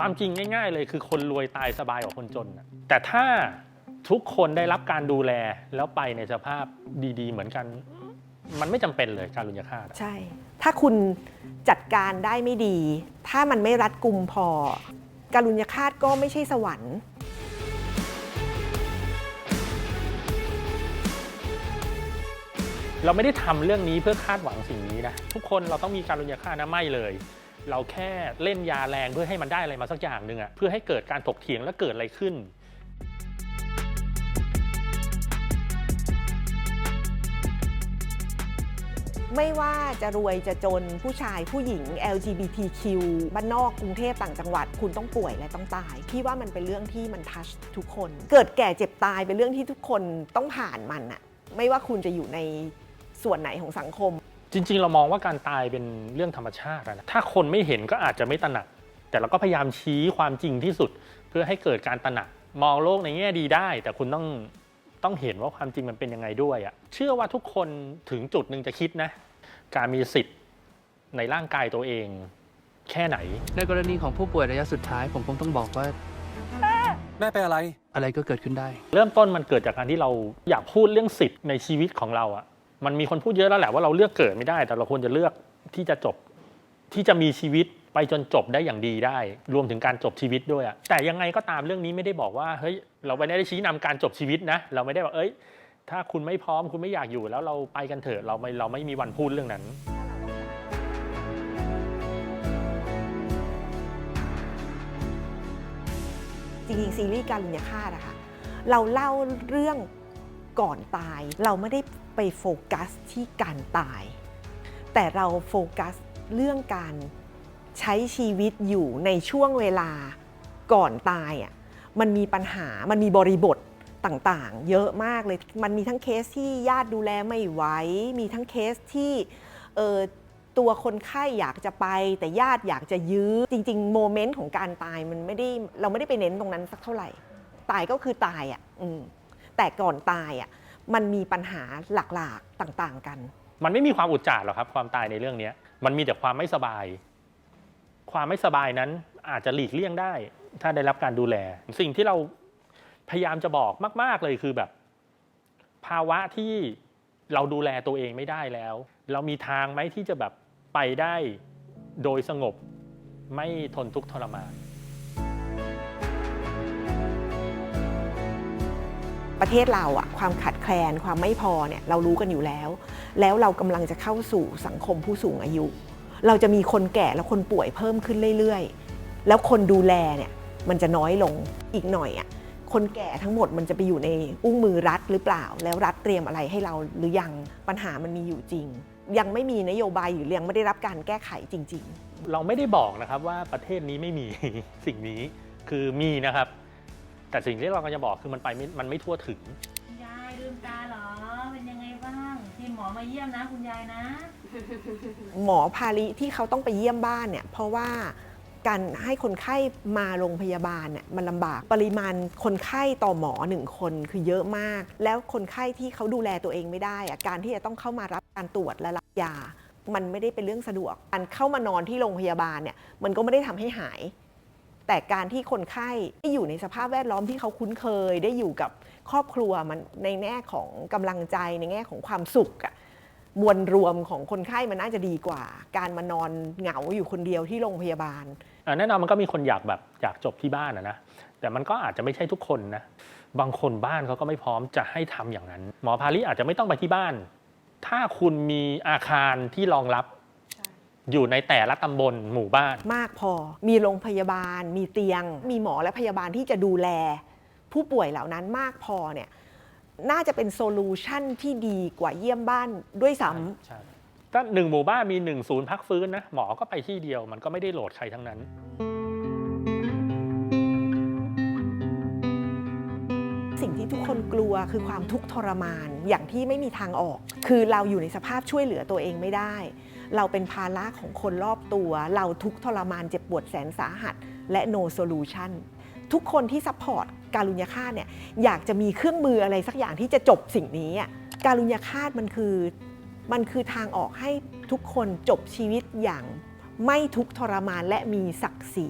ความจริงง่าย ๆ เลยคือคนรวยตายสบายกว่าคนจนน่ะแต่ถ้าทุกคนได้รับการดูแลแล้วไปในสภาพดี ๆ เหมือนกัน มันไม่จำเป็นเลยการลุญยฆาตอะ ใช่ ถ้าคุณจัดการได้ไม่ดี ถ้ามันไม่รัดกุมพอ การุญยฆาตก็ไม่ใช่สวรรค์ เราไม่ได้ทำเรื่องนี้เพื่อคาดหวังสิ่งนี้นะทุกคนเราต้องมีการลุญยฆาตนะไม่เลย เราแค่เล่นยาแรงเพื่อให้มันได้อะไรมาสักอย่างหนึ่งอะเพื่อให้เกิดการถกเถียงและเกิดอะไรขึ้น ไม่ว่าจะรวยจะจนผู้ชายผู้หญิง LGBTQ บ้านนอกกรุงเทพต่างจังหวัด คุณต้องป่วยและต้องตาย พี่ว่ามันเป็นเรื่องที่มันทัชทุกคน เกิดแก่เจ็บตายเป็นเรื่องที่ทุกคนต้องผ่านมันอะไม่ว่าคุณจะอยู่ในส่วนไหนของสังคม จริง ๆ เรามองว่าการตายเป็นเรื่องธรรมชาติอะนะถ้าคนไม่เห็นก็อาจจะไม่ตระหนัก แต่เราก็พยายามชี้ความจริงที่สุด เพื่อให้เกิดการตระหนัก มองโลกในแง่ดีได้ แต่คุณต้องต้องเห็นว่าความจริงมันเป็นยังไงด้วยอะเชื่อว่าทุกคนถึงจุดหนึ่งจะคิดนะ การมีสิทธิ์ในร่างกายตัวเอง แค่ไหน ในกรณีของผู้ป่วยระยะสุดท้าย ผมคงต้องบอกว่าแม่เป็นอะไร อะไรก็เกิดขึ้นได้ เริ่มต้นมันเกิดจากการที่เราอยากพูดเรื่องสิทธิ์ในชีวิตของเราอะ มันมีคนพูดเยอะแล้วแหละว่าเราเลือกเกิดไม่ได้ แต่เราควรจะเลือกที่จะจบที่จะมีชีวิตไปจนจบได้อย่างดีได้ รวมถึงการจบชีวิตด้วยอะแต่ยังไงก็ตามเรื่องนี้ไม่ได้บอกว่าเฮ้ยเราไม่ได้ชี้นำการจบชีวิตนะ เราไม่ได้บอกเอ้ย ถ้าคุณไม่พร้อมคุณไม่อยากอยู่แล้วเราไปกันเถอะเราไม่เราไม่มีวันพูดเรื่องนั้นจริงๆซีรีส์การลุญยฆาตอะค่ะเราเล่าเรื่องก่อนตายเราไม่ได้ ไปโฟกัสที่การตาย แต่เราโฟกัสเรื่องการใช้ชีวิตอยู่ในช่วงเวลาก่อนตายอะมันมีปัญหามันมีบริบทต่างๆ เยอะมากเลย มันมีทั้งเคสที่ญาติดูแลไม่ไหว มีทั้งเคสที่เออตัวคนไข้อยากจะไป แต่ญาติอยากจะยื้อ จริงๆ โมเมนต์ของการตายมันไม่ได้เราไม่ได้ไปเน้นตรงนั้นสักเท่าไหร่ ตายก็คือตายอะแต่ก่อนตายอะ มันมีปัญหาหลากๆต่างๆกัน มันไม่มีความอุจจาระหรอกครับ ความตายในเรื่องนี้มันมีแต่ความไม่สบาย ความไม่สบายนั้นอาจจะหลีกเลี่ยงได้ ถ้าได้รับการดูแล สิ่งที่เราพยายามจะบอกมาก ๆเลยคือแบบ ภาวะที่เราดูแลตัวเองไม่ได้แล้ว เรามีทางไหมที่จะแบบไปได้โดยสงบไม่ทนทุกข์ทรมาน ประเทศเราอะความขาดแคลนความไม่พอเนี่ยเรารู้กันอยู่แล้ว แล้วเรากำลังจะเข้าสู่สังคมผู้สูงอายุ เราจะมีคนแก่และคนป่วยเพิ่มขึ้นเรื่อยๆ แล้วคนดูแลเนี่ยมันจะน้อยลงอีกหน่อยอะคนแก่ทั้งหมดมันจะไปอยู่ในอุ้งมือรัฐหรือเปล่า แล้วรัฐเตรียมอะไรให้เราหรือยังปัญหามันมีอยู่จริง ยังไม่มีนโยบายหรือยังไม่ได้รับการแก้ไขจริง ๆ เราไม่ได้บอกนะครับว่าประเทศนี้ไม่มีสิ่งนี้คือมีนะครับ แต่สิ่งที่เรากำลังจะบอกคือมันไปไม่มันไม่ทั่วถึง คุณยายลืมตาเหรอ เป็นยังไงบ้างที่หมอมาเยี่ยมนะ คุณยายนะ หมอพาลิที่เขาต้องไปเยี่ยมบ้านเนี่ยเพราะว่าการให้คนไข้มาโรงพยาบาลเนี่ยมันลำบากปริมาณคนไข้ต่อหมอหนึ่งคนคือเยอะมาก แล้วคนไข้ที่เขาดูแลตัวเองไม่ได้อะการที่จะต้องเข้ามารับการตรวจและรับยา มันไม่ได้เป็นเรื่องสะดวกการเข้ามานอนที่โรงพยาบาลเนี่ยมันก็ไม่ได้ทำให้หาย แต่การที่คนไข้ได้อยู่ในสภาพแวดล้อมที่เขาคุ้นเคย ได้อยู่กับครอบครัวมันในแง่ของกำลังใจในแง่ของความสุขอะมวลรวมของคนไข้มันน่าจะดีกว่า การมานอนเหงาอยู่คนเดียวที่โรงพยาบาลแน่นอนมันก็มีคนอยากแบบอยากจบที่บ้านนะแต่มันก็อาจจะไม่ใช่ทุกคนนะบางคนบ้านเขาก็ไม่พร้อมจะให้ทำอย่างนั้น หมอพาลิอาจจะไม่ต้องไปที่บ้าน ถ้าคุณมีอาคารที่รองรับ อยู่ในแต่ละตำบลหมู่บ้าน มากพอ มีโรงพยาบาล มีเตียง มีหมอและพยาบาลที่จะดูแล ผู้ป่วยเหล่านั้นมากพอเนี่ยน่าจะเป็นโซลูชันที่ดีกว่าเยี่ยมบ้านด้วยซ้ใช่ถ้าหนึ่งหมู่บ้านมีหนึ่งศูนย์พักฟื้นนะหมอก็ไปที่เดียวมันก็ไม่ได้โหลดใครทั้งนั้นำสิ่งที่ทุกคนกลัวคือความทุกข์ทรมานอย่างที่ไม่มีทางออก คือเราอยู่ในสภาพช่วยเหลือตัวเองไม่ได้ เราเป็นภาระของคนรอบตัว เราทุกทรมานเจ็บปวดแสนสาหัส และ no solution ทุกคนที่ซัพพอร์ตการุญยฆาตเนี่ยอยากจะมีเครื่องมืออะไรสักอย่างที่จะจบสิ่งนี้การุญยฆาตมันคือมันคือทางออกให้ทุกคนจบชีวิตอย่างไม่ทุกทรมานและมีศักดิ์ศรี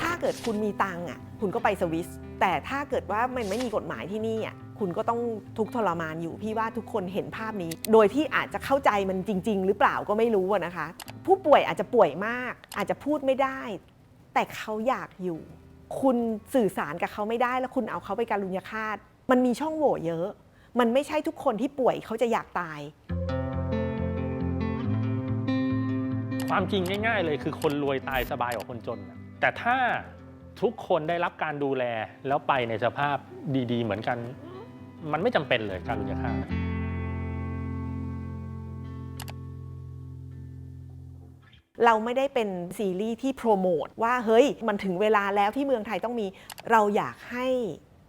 ถ้าเกิดคุณมีตังค์อะคุณก็ไปสวิส แต่ถ้าเกิดว่ามันไม่มีกฎหมายที่นี่อะ คุณก็ต้องทุกข์ทรมานอยู่พี่ว่าทุกคนเห็นภาพนี้ โดยที่อาจจะเข้าใจมันจริง ๆ หรือเปล่าก็ไม่รู้นะคะ ผู้ป่วยอาจจะป่วยมาก อาจจะพูดไม่ได้ แต่เขาอยากอยู่ คุณสื่อสารกับเขาไม่ได้แล้วคุณเอาเขาไปการุญยฆาตมันมีช่องโหว่เยอะ มันไม่ใช่ทุกคนที่ป่วยเขาจะอยากตายความจริงง่าย ๆ เลยคือคนรวยตายสบายกว่าคนจน แต่ถ้าทุกคนได้รับการดูแลแล้วไปในสภาพดี ๆ เหมือนกัน มันไม่จำเป็นเลยการลุญยฆาเราไม่ได้เป็นซีรีส์ที่โปรโมทว่าเฮ้ย มันถึงเวลาแล้วที่เมืองไทยต้องมี เราอยากให้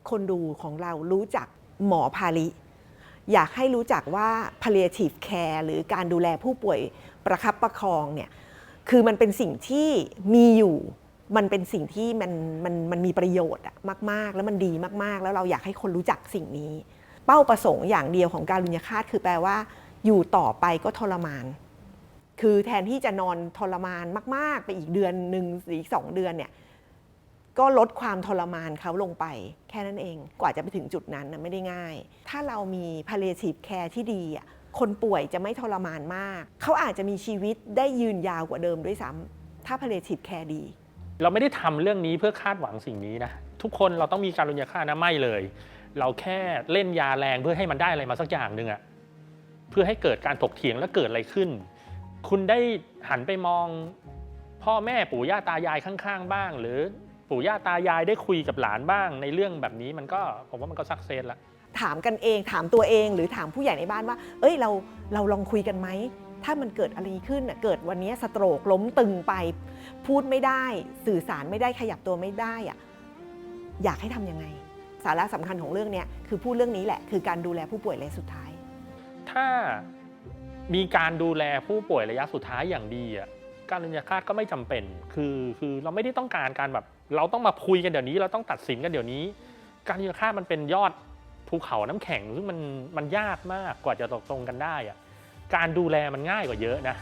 คนดูของเรารู้จักหมอพาลิ อยากให้รู้จักว่า palliative care หรือการดูแลผู้ป่วยประคับประคองเนี่ย คือมันเป็นสิ่งที่มีอยู่ มันเป็นสิ่งที่มันมันมันมีประโยชน์อะมาก ๆ แล้วมันดีมาก ๆ แล้วเราอยากให้คนรู้จักสิ่งนี้ เป้าประสงค์อย่างเดียวของการลุญยฆาตคือแปลว่า อยู่ต่อไปก็ทรมาน คือแทนที่จะนอนทรมานมาก ๆ ไปอีกเดือนหนึ่งหรืออีกสองเดือนเนี่ยก็ลดความทรมานเขาลงไป แค่นั้นเองกว่าจะไปถึงจุดนั้นนะไม่ได้ง่าย ถ้าเรามี palliative care ที่ดีอะคนป่วยจะไม่ทรมานมาก เขาอาจจะมีชีวิตได้ยืนยาวกว่าเดิมด้วยซ้ำถ้า palliative care ดี เราไม่ได้ทำเรื่องนี้เพื่อคาดหวังสิ่งนี้นะทุกคนเราต้องมีการลุญยฆาตนะไม่เลย เราแค่เล่นยาแรงเพื่อให้มันได้อะไรมาสักอย่างหนึ่งอะเพื่อให้เกิดการถกเถียงและเกิดอะไรขึ้น คุณได้หันไปมองพ่อแม่ปู่ย่าตายายข้าง ๆ บ้าง หรือปู่ย่าตายายได้คุยกับหลานบ้าง ในเรื่องแบบนี้มันก็ผมว่ามันก็สักเซสละถามกันเองถามตัวเองหรือถามผู้ใหญ่ในบ้านว่า เอ้ยเราเราลองคุยกันไหมถ้ามันเกิดอะไรขึ้นน่ะเกิดวันนี้สโตรกล้มตึงไป พูดไม่ได้สื่อสารไม่ได้ขยับตัวไม่ได้อะอยากให้ทำยังไง สาระสำคัญของเรื่องเนี้ยคือพูดเรื่องนี้แหละ คือการดูแลผู้ป่วยระยะสุดท้าย ถ้ามีการดูแลผู้ป่วยระยะสุดท้ายอย่างดีอะการลุญยฆาตก็ไม่จำเป็น คือคือเราไม่ได้ต้องการการแบบ เราต้องมาคุยกันเดี๋ยวนี้ เราต้องตัดสินกันเดี๋ยวนี้ การลุญยฆาตมันเป็นยอดภูเขาน้ำแข็งซึ่งมันมันยากมากกว่าจะตกลงกันได้อะการดูแลมันง่ายกว่าเยอะนะ